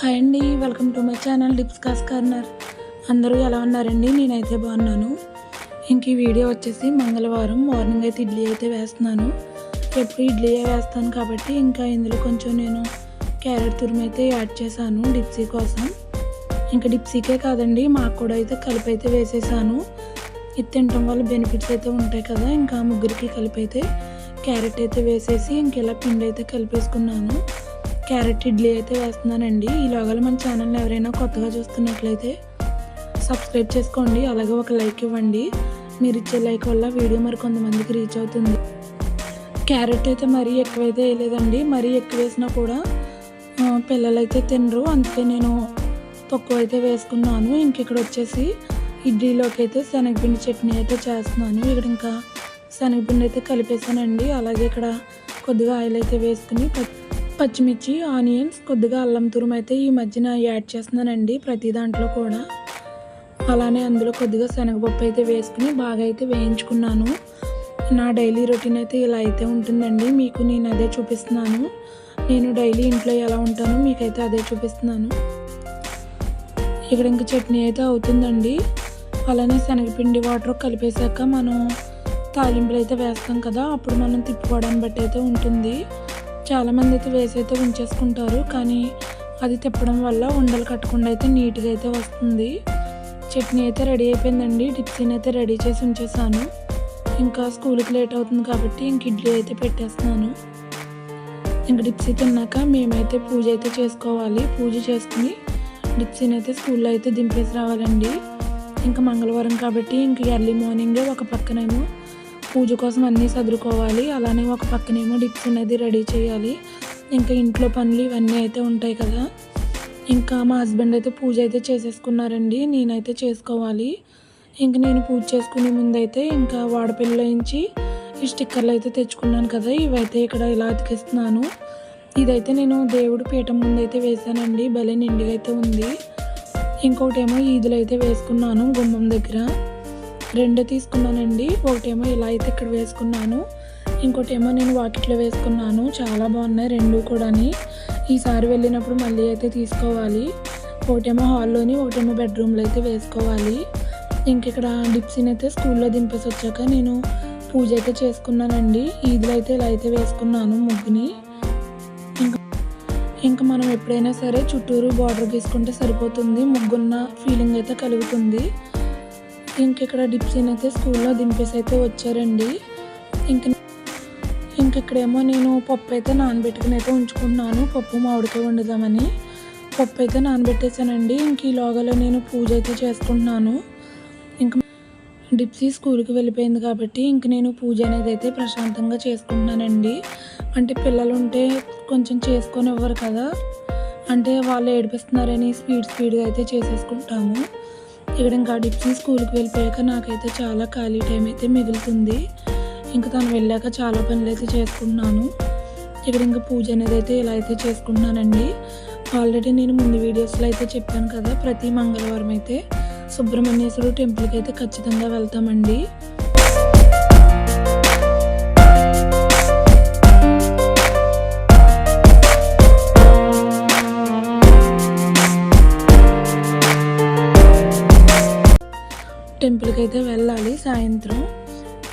Hi అండి welcome to my channel డిప్స్ కాస్ కార్నర్. అందరూ ఎలా ఉన్నారండి? నేనైతే బాగున్నాను. ఇంక ఈ వీడియో వచ్చేసి మంగళవారం మార్నింగ్ అయితే ఇడ్లీ అయితే వేస్తున్నాను. ఎప్పుడు ఇడ్లీ వేస్తాను కాబట్టి ఇంకా ఇందులో కొంచెం నేను క్యారెట్ తురుము అయితే యాడ్ చేశాను డిప్సీ కోసం. ఇంకా డిప్సీకే కాదండి మాకు కూడా అయితే కలిపి అయితే వేసేసాను. ఇది తినటం వల్ల బెనిఫిట్స్ అయితే ఉంటాయి కదా ఇంకా ముగ్గురికి కలిపి అయితే క్యారెట్ అయితే వేసేసి ఇంకెలా పిండి అయితే కలిపేసుకున్నాను. క్యారెట్ ఇడ్లీ అయితే వేస్తున్నానండి. ఈలోగా మన ఛానల్ని ఎవరైనా కొత్తగా చూస్తున్నట్లయితే సబ్స్క్రైబ్ చేసుకోండి. అలాగే ఒక లైక్ ఇవ్వండి. మీరు ఇచ్చే లైక్ వల్ల వీడియో మరి కొంతమందికి రీచ్ అవుతుంది. క్యారెట్ అయితే మరీ ఎక్కువైతే వేయలేదండి. మరీ ఎక్కువ వేసినా కూడా పిల్లలైతే తినరు. అందుకే నేను తక్కువ అయితే వేసుకున్నాను. ఇంక ఇక్కడ వచ్చేసి ఇడ్లీలోకి అయితే శనగపిండి చట్నీ అయితే చేస్తున్నాను. ఇక్కడ ఇంకా శనగపిండి అయితే కలిపేసానండి అలాగే ఇక్కడ కొద్దిగా ఆయిల్ అయితే వేసుకుని పచ్చిమిర్చి ఆనియన్స్ కొద్దిగా అల్లం తురుము అయితే ఈ మధ్యన యాడ్ చేస్తున్నానండి ప్రతి దాంట్లో కూడా. అలానే అందులో కొద్దిగా శనగపప్పు అయితే వేసుకుని బాగా అయితే వేయించుకున్నాను. నా డైలీ రొటీన్ అయితే ఇలా అయితే ఉంటుందండి. మీకు నేను అదే చూపిస్తున్నాను. నేను డైలీ ఇంట్లో ఎలా ఉంటానో మీకైతే అదే చూపిస్తున్నాను. ఇక్కడ ఇంక చట్నీ అయితే అవుతుందండి. అలానే శనగపిండి వాటర్ కలిపేశాక మనం తాలింపులు అయితే వేస్తాం కదా అప్పుడు మనం తిప్పుకోవడం బట్టి అయితే ఉంటుంది. చాలామంది అయితే వేసి అయితే ఉంచేసుకుంటారు కానీ అది తిప్పడం వల్ల ఉండలు కట్టకుండా అయితే నీట్గా అయితే వస్తుంది. చట్నీ అయితే రెడీ అయిపోయిందండి. డిప్సీని అయితే రెడీ చేసి ఉంచేసాను. ఇంకా స్కూల్కి లేట్ అవుతుంది కాబట్టి ఇంక ఇడ్లీ అయితే పెట్టేస్తున్నాను. ఇంక డిప్సీ తిన్నాక మేమైతే పూజ అయితే చేసుకోవాలి. పూజ చేసుకుని డిప్సీని అయితే స్కూల్లో అయితే దింపేసి రావాలండి. ఇంకా మంగళవారం కాబట్టి ఇంక ఎర్లీ మార్నింగే ఒక పక్కనేమో పూజ కోసం అన్నీ సర్దుకోవాలి అలానే ఒక పక్కనేమో డిప్స్ అనేది రెడీ చేయాలి. ఇంకా ఇంట్లో పనులు ఇవన్నీ అయితే ఉంటాయి కదా. ఇంకా మా హస్బెండ్ అయితే పూజ అయితే చేసేసుకున్నారండి. నేనైతే చేసుకోవాలి. ఇంక నేను పూజ చేసుకునే ముందైతే ఇంకా వాడపిల్లయించి ఈ స్టిక్కర్లు అయితే తెచ్చుకున్నాను కదా. ఇవైతే ఇక్కడ ఇలా అతికిస్తున్నాను. ఇదైతే నేను దేవుడి పీఠం ముందు అయితే వేసానండి భలే నిండిగా అయితే ఉంది. ఇంకోటేమో ఈదులు అయితే వేసుకున్నాను గుమ్మం దగ్గర. రెండు తీసుకున్నానండి. ఒకటేమో ఇలా అయితే ఇక్కడ వేసుకున్నాను. ఇంకోటేమో నేను వాకిట్లో వేసుకున్నాను. చాలా బాగున్నాయి రెండు కూడాని. ఈసారి వెళ్ళినప్పుడు మళ్ళీ అయితే తీసుకోవాలి. ఒకటేమో హాల్లోని ఒకటేమో బెడ్రూమ్లో అయితే వేసుకోవాలి. ఇంక ఇక్కడ డిప్సీని అయితే స్కూల్లో దింపేసి వచ్చాక నేను పూజ అయితే చేసుకున్నానండి. ఈదులు అయితే ఇలా అయితే వేసుకున్నాను ముగ్గుని. ఇంకా ఇంకా మనం ఎప్పుడైనా సరే చుట్టూరు బార్డర్ గీసుకుంటే సరిపోతుంది. ముగ్గున్న ఫీలింగ్ అయితే కలుగుతుంది. ఇంక ఇక్కడ డిప్సీని అయితే స్కూల్లో దింపేసి అయితే వచ్చారండి. ఇంక ఇంకెక్కడేమో నేను పప్పు అయితే నానబెట్టుకుని అయితే ఉంచుకున్నాను పప్పు మామిడికాయ వండుదామని పప్పు అయితే నానబెట్టేసానండి. ఇంక ఈ లోగలో నేను పూజ అయితే చేసుకుంటున్నాను. ఇంక డిప్సీ స్కూల్కి వెళ్ళిపోయింది కాబట్టి ఇంక నేను పూజ అనేది అయితే ప్రశాంతంగా చేసుకుంటున్నానండి. అంటే పిల్లలు ఉంటే కొంచెం చేసుకొని ఇవ్వరు కదా. అంటే వాళ్ళు ఏడిపిస్తున్నారని స్పీడ్ స్పీడ్గా అయితే చేసేసుకుంటాము. ఇక్కడ ఇంకా డిప్సీ స్కూల్కి వెళ్ళిపోయాక నాకైతే చాలా ఖాళీ టైం అయితే మిగులుతుంది. ఇంకా తను వెళ్ళాక చాలా పనులు అయితే చేసుకుంటున్నాను ఇక్కడ ఇంకా పూజ అనేది అయితే ఇలా అయితే చేసుకుంటున్నానండి. ఆల్రెడీ నేను ముందు వీడియోస్లో అయితే చెప్పాను కదా ప్రతి మంగళవారం అయితే సుబ్రహ్మణ్యేశ్వరుడు టెంపుల్కి అయితే ఖచ్చితంగా వెళ్తామండి. టెంపుల్కి అయితే వెళ్ళాలి సాయంత్రం.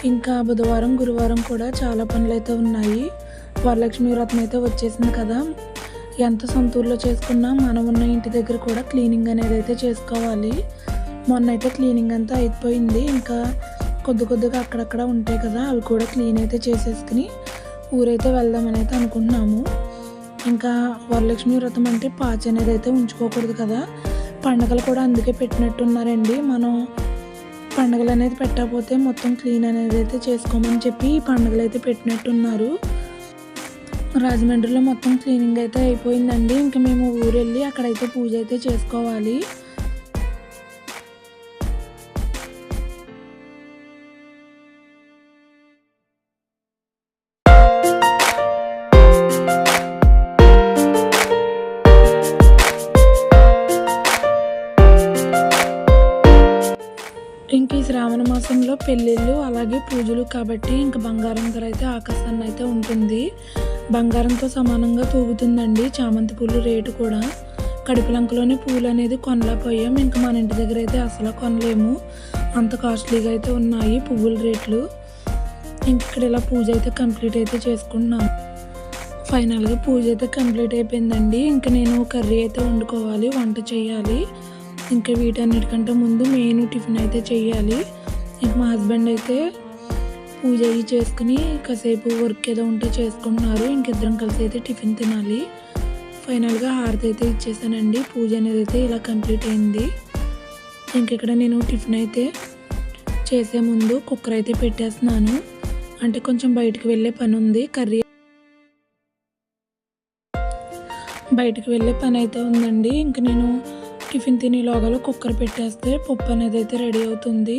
ఇంకా బుధవారం గురువారం కూడా చాలా పనులు అయితే ఉన్నాయి. వరలక్ష్మి వ్రతం అయితే వచ్చేసింది కదా. ఎంత సొంతూరులో చేసుకున్నా మనం ఉన్న ఇంటి దగ్గర కూడా క్లీనింగ్ అనేది అయితే చేసుకోవాలి. మొన్న అయితే క్లీనింగ్ అంతా అయిపోయింది. ఇంకా కొద్ది కొద్దిగా అక్కడక్కడ ఉంటాయి కదా అవి కూడా క్లీన్ అయితే చేసేసుకుని ఊరైతే వెళ్దామని అయితే అనుకుంటున్నాము. ఇంకా వరలక్ష్మి వ్రతం అంటే పాచి అనేది అయితే ఉంచుకోకూడదు కదా. పండగలు కూడా అందుకే పెట్టినట్టున్నారండి. మనం పండుగలు అనేది పెట్టకపోతే మొత్తం క్లీన్ అనేది అయితే చేసుకోమని చెప్పి ఈ పండుగలు అయితే పెట్టినట్టున్నారు. రాజమండ్రిలో మొత్తం క్లీనింగ్ అయితే అయిపోయిందండి. ఇంకా మేము ఊరు వెళ్ళి అక్కడైతే పూజ అయితే చేసుకోవాలి. మాసంలో పెళ్ళిళ్ళు అలాగే పూజలు కాబట్టి ఇంక బంగారం ధర అయితే ఆకాశాన్ని అయితే ఉంటుంది. బంగారంతో సమానంగా తూగుతుందండి చామంతి పూలు రేటు కూడా. కడుపులంకలోనే పూలు అనేది కొనలేకపోయాం ఇంకా మన ఇంటి దగ్గర అయితే అసలు కొనలేము. అంత కాస్ట్లీగా అయితే ఉన్నాయి పువ్వుల రేట్లు. ఇంక ఇక్కడ ఇలా పూజ అయితే కంప్లీట్ అయితే చేసుకుంటున్నాను ఫైనల్గా పూజ అయితే కంప్లీట్ అయిపోయిందండి. ఇంకా నేను కర్రీ అయితే వండుకోవాలి వంట చేయాలి. ఇంకా వీటన్నిటికంటే ముందు మెయిన్ టిఫిన్ అయితే చేయాలి. మా హస్బెండ్ అయితే పూజ అవి చేసుకుని కాసేపు వర్క్ ఏదో ఉంటే చేసుకుంటున్నారు. ఇంకిద్దరం కలిసి అయితే టిఫిన్ తినాలి. ఫైనల్గా హారతి అయితే ఇచ్చేసానండి. పూజ అనేది అయితే ఇలా కంప్లీట్ అయింది. ఇంకెక్కడ నేను టిఫిన్ అయితే చేసే ముందు కుక్కర్ అయితే పెట్టేస్తున్నాను. అంటే కొంచెం బయటికి వెళ్ళే పని ఉంది. కర్రీ బయటికి వెళ్ళే పని అయితే ఉందండి. ఇంక నేను టిఫిన్ తినే లోగాలో కుక్కర్ పెట్టేస్తే పప్పు అనేది అయితే రెడీ అవుతుంది.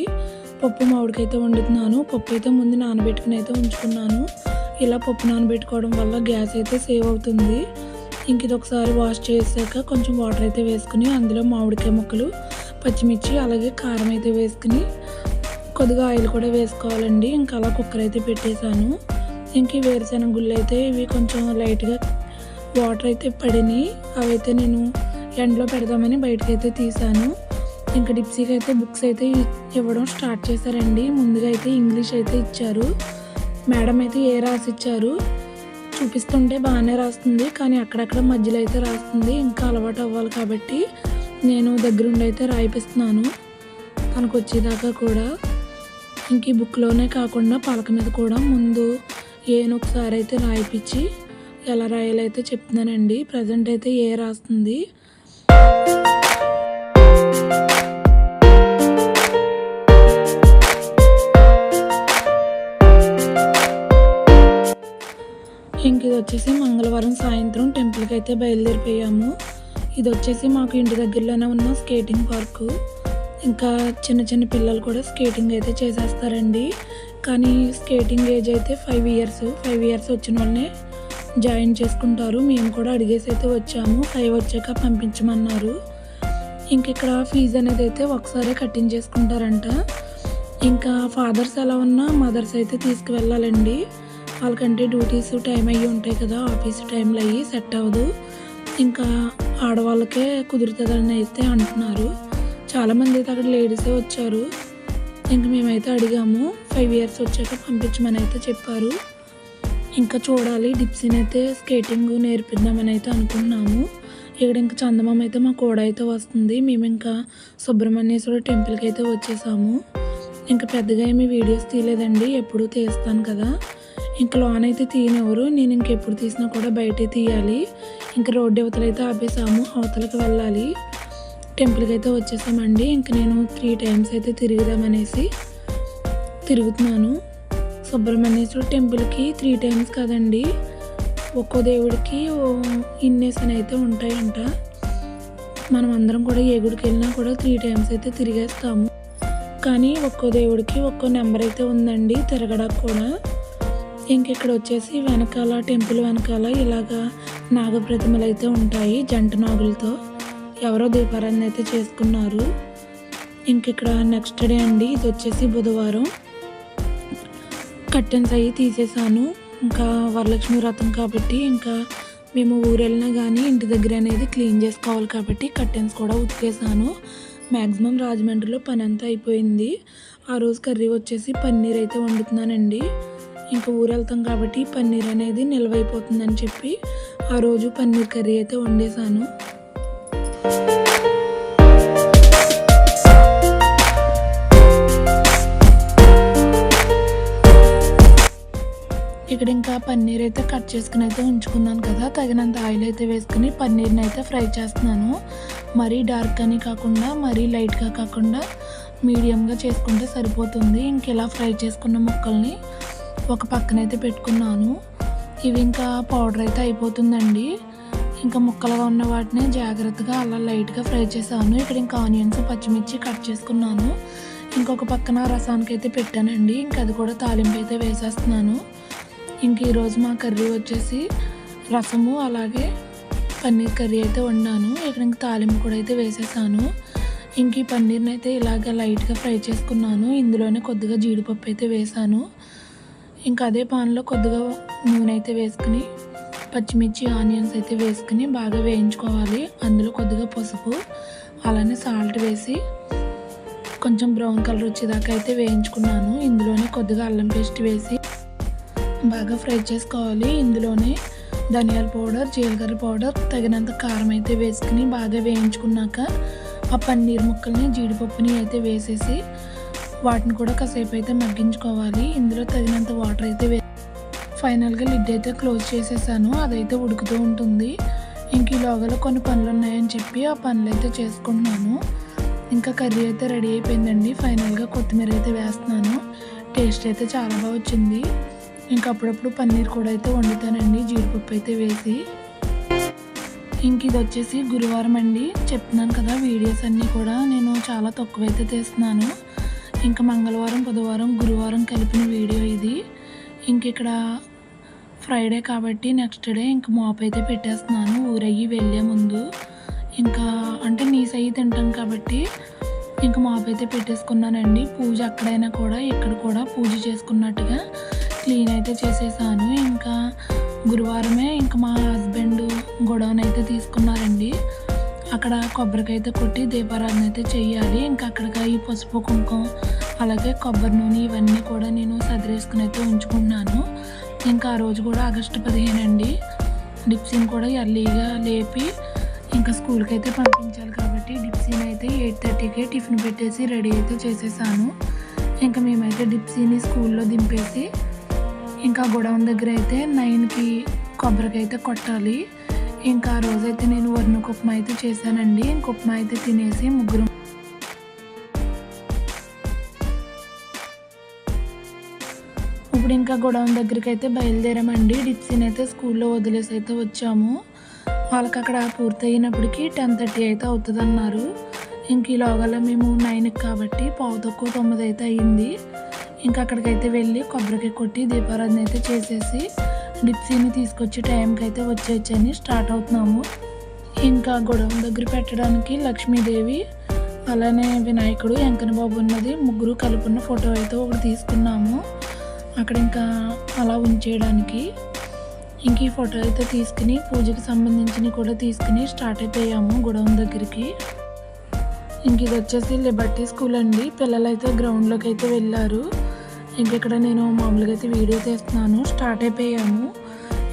పప్పు మామిడికైతే వండుతున్నాను. పప్పు అయితే ముందు నానబెట్టుకుని అయితే ఉంచుకున్నాను. ఇలా పప్పు నానబెట్టుకోవడం వల్ల గ్యాస్ అయితే సేవ్ అవుతుంది. ఇంక ఇది ఒకసారి వాష్ చేసాక కొంచెం వాటర్ అయితే వేసుకుని అందులో మామిడికాయ ముక్కలు పచ్చిమిర్చి అలాగే కారం అయితే వేసుకుని కొద్దిగా ఆయిల్ కూడా వేసుకోవాలండి. ఇంకా అలా కుక్కర్ అయితే పెట్టేశాను. ఇంక వేరుశెనగ గుళ్ళు అయితే ఇవి కొంచెం లైట్గా వాటర్ అయితే పడినాయి. అవైతే నేను ఎండలో పెడదామని బయటకైతే తీసాను ఇంకా డిప్సీకి అయితే బుక్స్ అయితే ఇవ్వడం స్టార్ట్ చేశారండి. ముందుగా అయితే ఇంగ్లీష్ అయితే ఇచ్చారు. మేడం అయితే ఏ రాసి ఇచ్చారు చూపిస్తుంటే బాగానే రాస్తుంది కానీ అక్కడక్కడ మధ్యలో అయితే రాస్తుంది. ఇంకా అలవాటు అవ్వాలి కాబట్టి నేను దగ్గరుండి అయితే రాయిపిస్తున్నాను. తనకు వచ్చేదాకా కూడా. ఇంక ఈ బుక్లోనే కాకుండా పలక మీద కూడా ముందు ఏను ఒకసారి అయితే రాయిపించి ఎలా రాయాలైతే చెప్తున్నానండి. ప్రజెంట్ అయితే ఏ రాస్తుంది? వచ్చేసి మంగళవారం సాయంత్రం టెంపుల్కి అయితే బయలుదేరిపోయాము. ఇది వచ్చేసి మాకు ఇంటి దగ్గరలోనే ఉన్న స్కేటింగ్ పార్కు. ఇంకా చిన్న చిన్న పిల్లలు కూడా స్కేటింగ్ అయితే చేసేస్తారండి. కానీ స్కేటింగ్ ఏజ్ అయితే ఫైవ్ ఇయర్స్. ఫైవ్ ఇయర్స్ వచ్చిన వాళ్ళనే జాయిన్ చేసుకుంటారు. మేము కూడా అడిగేసి అయితే వచ్చాము. ఫైవ్ వచ్చాక పంపించమన్నారు. ఇంక ఇక్కడ ఫీజు అనేది అయితే ఒకసారి కట్టించేసుకుంటారంట ఇంకా ఫాదర్స్ ఎలా ఉన్నా మదర్స్ అయితే తీసుకువెళ్ళాలండి. వాళ్ళకంటే డ్యూటీస్ టైం అయ్యి ఉంటాయి కదా ఆఫీస్ టైంలో అయ్యి సెట్ అవ్వదు. ఇంకా ఆడవాళ్ళకే కుదురుతుందని అయితే అంటున్నారు. చాలామంది అయితే అక్కడ లేడీసే వచ్చారు. ఇంకా మేమైతే అడిగాము ఫైవ్ ఇయర్స్ వచ్చాక పంపించమని అయితే చెప్పారు. ఇంకా చూడాలి డిప్సీని అయితే స్కేటింగ్ నేర్పిద్దామని అయితే అనుకుంటున్నాము ఇక్కడ ఇంకా చందమామ అయితే మా కూడా అయితే వస్తుంది. మేము ఇంకా సుబ్రహ్మణ్యేశ్వర టెంపుల్కి అయితే వచ్చేసాము. ఇంకా పెద్దగా ఏమి వీడియోస్ తీయలేదండి ఎప్పుడూ తీస్తాను కదా. ఇంకా లోన్ అయితే తీయనివ్వరు. నేను ఇంకెప్పుడు తీసినా కూడా బయటే తీయాలి. ఇంకా రోడ్డు అవతల అయితే ఆపేసాము. అవతలకి వెళ్ళాలి. టెంపుల్కి అయితే వచ్చేసామండి. ఇంక నేను త్రీ టైమ్స్ అయితే తిరుగుదామనేసి తిరుగుతున్నాను. సుబ్రహ్మణ్యేశ్వర టెంపుల్కి త్రీ టైమ్స్ కదండి. ఒక్కో దేవుడికి ఇన్నేస్ అని అయితే ఉంటాయంట. మనం అందరం కూడా ఏ గుడికి వెళ్ళినా కూడా త్రీ టైమ్స్ అయితే తిరిగేస్తాము. కానీ ఒక్కో దేవుడికి ఒక్కో నెంబర్ అయితే ఉందండి. తిరగడానికి కూడా. ఇంక ఇక్కడ వచ్చేసి వెనకాల టెంపుల్ వెనకాల ఇలాగా నాగప్రతిమలు అయితే ఉంటాయి జంట నాగులతో. ఎవరో దీపారాధన అయితే చేసుకున్నారు. ఇంక ఇక్కడ నెక్స్ట్ డే అండి ఇది వచ్చేసి బుధవారం. కర్టెన్స్ అయ్యి తీసేసాను ఇంకా వరలక్ష్మి వ్రతం కాబట్టి ఇంకా మేము ఊరు వెళ్ళినా కానీ ఇంటి దగ్గర అనేది క్లీన్ చేసుకోవాలి కాబట్టి కర్టెన్స్ కూడా ఉతికేసాను మ్యాక్సిమం రాజమండ్రిలో పని అంతా అయిపోయింది. ఆ రోజు కర్రీ వచ్చేసి పన్నీర్ అయితే వండుతున్నానండి. ఇంకా ఊరు వెళ్తాం కాబట్టి పన్నీర్ అనేది నిల్వైపోతుందని చెప్పి ఆ రోజు పన్నీర్ కర్రీ అయితే వండేసాను ఇక్కడ ఇంకా పన్నీర్ అయితే కట్ చేసుకుని అయితే ఉంచుకున్నాను కదా తగినంత ఆయిల్ అయితే వేసుకుని పన్నీర్ని అయితే ఫ్రై చేస్తున్నాను. మరీ డార్క్ అని కాకుండా మరీ లైట్గా కాకుండా మీడియంగా చేసుకుంటే సరిపోతుంది. ఇంకెలా ఫ్రై చేసుకున్న ముక్కల్ని ఒక పక్కన అయితే పెట్టుకున్నాను. ఇవి ఇంకా పౌడర్ అయితే అయిపోతుందండి. ఇంకా ముక్కలుగా ఉన్న వాటిని జాగ్రత్తగా అలా లైట్గా ఫ్రై చేశాను. ఇక్కడ ఇంకా ఆనియన్స్ పచ్చిమిర్చి కట్ చేసుకున్నాను. ఇంకొక పక్కన రసానికి అయితే పెట్టానండి. ఇంకా అది కూడా తాలింపు అయితే వేసేస్తున్నాను. ఇంక ఈరోజు మా కర్రీ వచ్చేసి రసము అలాగే పన్నీర్ కర్రీ అయితే వండాను. ఇక్కడ ఇంక తాలింపు కూడా అయితే వేసేసాను. ఇంక ఈ పన్నీర్ని అయితే ఇలాగ లైట్గా ఫ్రై చేసుకున్నాను. ఇందులోనే కొద్దిగా జీడిపప్పు అయితే వేసాను. ఇంకా అదే పాన్లో కొద్దిగా నూనె అయితే వేసుకుని పచ్చిమిర్చి ఆనియన్స్ అయితే వేసుకుని బాగా వేయించుకోవాలి. అందులో కొద్దిగా పసుపు అలానే సాల్ట్ వేసి కొంచెం బ్రౌన్ కలర్ వచ్చేదాకా అయితే వేయించుకున్నాను. ఇందులోనే కొద్దిగా అల్లం పేస్ట్ వేసి బాగా ఫ్రై చేసుకోవాలి. ఇందులోనే ధనియాల పౌడర్ జీలకర్ర పౌడర్ తగినంత కారం అయితే వేసుకుని బాగా వేయించుకున్నాక ఆ పన్నీర్ ముక్కల్ని జీడిపప్పుని అయితే వేసేసి వాటిని కూడా కాసేపు అయితే మగ్గించుకోవాలి. ఇందులో తగినంత వాటర్ అయితే వే ఫైనల్గా లిడ్ అయితే క్లోజ్ చేసేసాను. అదైతే ఉడుకుతూ ఉంటుంది. ఇంక ఈ లోగలో కొన్ని పనులు ఉన్నాయని చెప్పి ఆ పనులు అయితే చేసుకుంటున్నాను. ఇంకా కర్రీ అయితే రెడీ అయిపోయిందండి. ఫైనల్గా కొత్తిమీర అయితే వేస్తున్నాను. టేస్ట్ అయితే చాలా బాగా వచ్చింది. ఇంకా అప్పుడప్పుడు పన్నీర్ కూడా అయితే వండుతానండి. జీడిపప్పు అయితే వేసి. ఇంక ఇది వచ్చేసి గురువారం అండి. చెప్తున్నాను కదా వీడియోస్ అన్నీ కూడా. నేను చాలా తక్కువ అయితే తీస్తున్నాను. ఇంకా మంగళవారం బుధవారం గురువారం కలిపిన వీడియో ఇది. ఇంక ఇక్కడ ఫ్రైడే కాబట్టి నెక్స్ట్ డే ఇంక మోప్ అయితే పెట్టేస్తున్నాను. ఊరయ్యి వెళ్ళే ముందు. ఇంకా అంటే నీస్ అయ్యి తింటాం కాబట్టి ఇంకా మాప్ అయితే పెట్టేసుకున్నానండి. పూజ అక్కడైనా కూడా ఇక్కడ కూడా పూజ చేసుకున్నట్టుగా క్లీన్ అయితే చేసేసాను. ఇంకా గురువారమే ఇంకా మా హస్బెండ్ గొడవనైతే అయితే తీసుకున్నారండి. అక్కడ కొబ్బరికాయ అయితే కొట్టి దీపారాధన అయితే చేయాలి. ఇంకా అక్కడికి ఈ పసుపు కుంకుమ అలాగే కొబ్బరి నూనె ఇవన్నీ కూడా నేను సదిరేసుకుని అయితే ఉంచుకుంటున్నాను ఇంకా ఆ రోజు కూడా ఆగస్టు పదిహేను అండి. డిప్సీని కూడా ఎర్లీగా లేపి ఇంకా స్కూల్కి అయితే పంపించాలి కాబట్టి డిప్సీని అయితే ఎయిట్ థర్టీకే టిఫిన్ పెట్టేసి రెడీ అయితే చేసేసాను. ఇంకా మేమైతే డిప్సీని స్కూల్లో దింపేసి ఇంకా గొడవన్ దగ్గర అయితే నైన్కి కొబ్బరికాయ అయితే కొట్టాలి. ఇంకా ఆ రోజైతే నేను వరుణ ఉప్మా అయితే చేశానండి. ఇంక ఉప్మా అయితే తినేసి ముగ్గురు ఇప్పుడు ఇంకా గొడవన్ దగ్గరికి అయితే బయలుదేరామండి. డిప్సీని అయితే స్కూల్లో వదిలేసి అయితే వచ్చాము. వాళ్ళకి అక్కడ పూర్తయినప్పటికీ టెన్ థర్టీ అయితే అవుతుంది అన్నారు ఇంక ఈ లోగల మేము నైన్కి కాబట్టి పావు తక్కువ తొమ్మిది అయితే అయ్యింది. ఇంకా అక్కడికైతే వెళ్ళి కొబ్బరికాయ కొట్టి దీపారాధన అయితే చేసేసి డిప్సీని తీసుకొచ్చి టైంకి అయితే వచ్చేయచ్చని స్టార్ట్ అవుతున్నాము. ఇంకా గొడవ దగ్గర పెట్టడానికి లక్ష్మీదేవి అలానే వినాయకుడు వెంకన్న బాబు ఉన్నది. ముగ్గురు కలుపున్న ఫోటో అయితే ఒకటి తీసుకున్నాము. అక్కడ ఇంకా అలా ఉంచేయడానికి. ఇంక ఈ ఫోటో అయితే తీసుకుని పూజకి సంబంధించినవి కూడా తీసుకుని స్టార్ట్ అయిపోయాము గొడవ దగ్గరికి. ఇంక ఇది వచ్చేసి లిబర్టీ స్కూల్ అండి. పిల్లలైతే గ్రౌండ్లోకి అయితే వెళ్ళారు. ఇంకా ఇక్కడ నేను మామూలుగా అయితే వీడియో తీస్తున్నాను. స్టార్ట్ అయిపోయాము.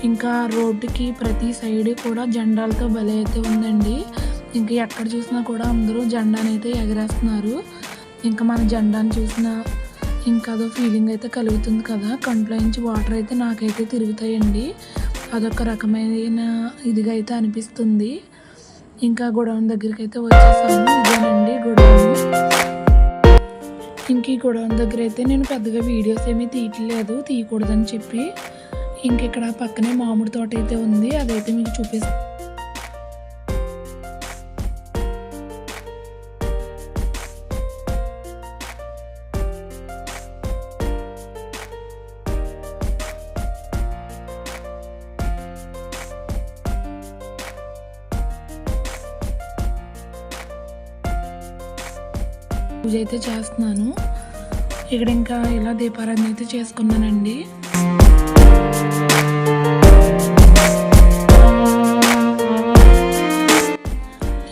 ఇంకా రోడ్డుకి ప్రతి సైడ్ కూడా జెండాలతో భలే అయితే ఉందండి. ఇంకా ఎక్కడ చూసినా కూడా అందరూ జెండాని అయితే ఎగరేస్తున్నారు. ఇంకా మన జెండాని చూసిన ఇంకా అదో ఫీలింగ్ అయితే కలుగుతుంది కదా. కంట్లో నుంచి వాటర్ అయితే నాకైతే తిరుగుతాయండి. అదొక రకమైన ఇదిగా అయితే అనిపిస్తుంది. ఇంకా గొడవ దగ్గరికి అయితే వచ్చేసాము. ఇదేనండి గొడవ ఇంక ఈ గొడవన్ దగ్గర అయితే నేను పెద్దగా వీడియోస్ ఏమీ తీయట్లేదు తీయకూడదని చెప్పి ఇంక ఇక్కడ పక్కనే మామిడి తోట అయితే ఉంది అదైతే మీకు చూపిస్తాను పూజ అయితే చేస్తున్నాను. ఇక్కడ ఇంకా ఇలా దీపారాధన అయితే చేసుకున్నానండి.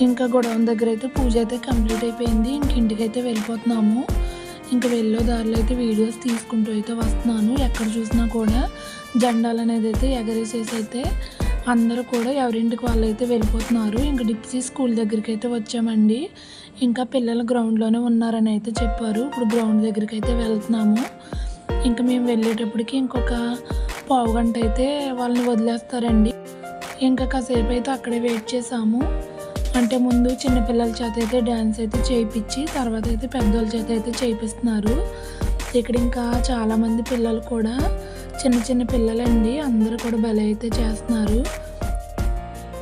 ఇంకా గొడవ దగ్గర అయితే పూజ అయితే కంప్లీట్ అయిపోయింది. ఇంక ఇంటికి అయితే వెళ్ళిపోతున్నాము. ఇంకా వెళ్ళే దారిలో అయితే వీడియోస్ తీసుకుంటూ అయితే వస్తున్నాను. ఎక్కడ చూసినా కూడా జెండాలు అనేది అయితే ఎగరేసేసి అయితే అందరూ కూడా ఎవరింటికి వాళ్ళు అయితే వెళ్ళిపోతున్నారు. ఇంకా డిప్సీ స్కూల్ దగ్గరికి అయితే వచ్చామండి. ఇంకా పిల్లలు గ్రౌండ్లోనే ఉన్నారని అయితే చెప్పారు. ఇప్పుడు గ్రౌండ్ దగ్గరికి అయితే వెళ్తున్నాము. ఇంకా మేము వెళ్ళేటప్పటికి ఇంకొక పావు గంట అయితే వాళ్ళని వదిలేస్తారండి. ఇంకా కాసేపు అయితే అక్కడే వెయిట్ చేసాము అంటే ముందు చిన్నపిల్లల చేత అయితే డ్యాన్స్ అయితే చేయించి తర్వాత అయితే పెద్దోళ్ళ చేత అయితే చేయిస్తున్నారు ఇక్కడ ఇంకా చాలామంది పిల్లలు కూడా చిన్న చిన్న పిల్లలండి అందరూ కూడా భలే అయితే చేస్తున్నారు.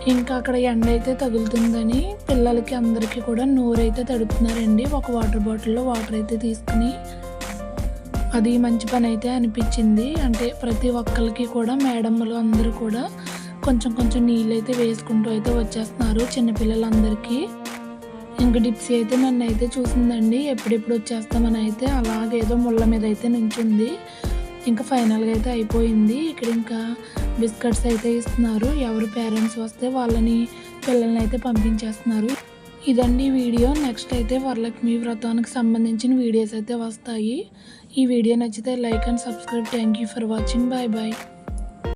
ఇంకా అక్కడ ఎండ అయితే తగులుతుందని పిల్లలకి అందరికీ కూడా నోరైతే తడుపుతున్నారండి. ఒక వాటర్ బాటిల్లో వాటర్ అయితే తీసుకుని అది మంచి పని అయితే అనిపించింది. అంటే ప్రతి ఒక్కరికి కూడా మేడమ్లు అందరూ కూడా కొంచెం కొంచెం నీళ్ళు అయితే వేసుకుంటూ అయితే వచ్చేస్తున్నారు చిన్నపిల్లలందరికీ ఇంకా డిప్సీ అయితే నన్ను అయితే చూసిందండి ఎప్పుడెప్పుడు వచ్చేస్తామని అయితే అలాగేదో ముళ్ళ మీద అయితే నించుంది. ఇంకా ఫైనల్గా అయితే అయిపోయింది. ఇక్కడ ఇంకా బిస్కెట్స్ అయితే ఇస్తున్నారు. ఎవరు పేరెంట్స్ వస్తే వాళ్ళని పిల్లల్ని అయితే పంపించేస్తున్నారు. ఇదండి వీడియో. నెక్స్ట్ అయితే వరలక్ష్మి వ్రతానికి సంబంధించిన వీడియోస్ అయితే వస్తాయి. ఈ వీడియో నచ్చితే like and subscribe. Thank you for watching. Bye bye.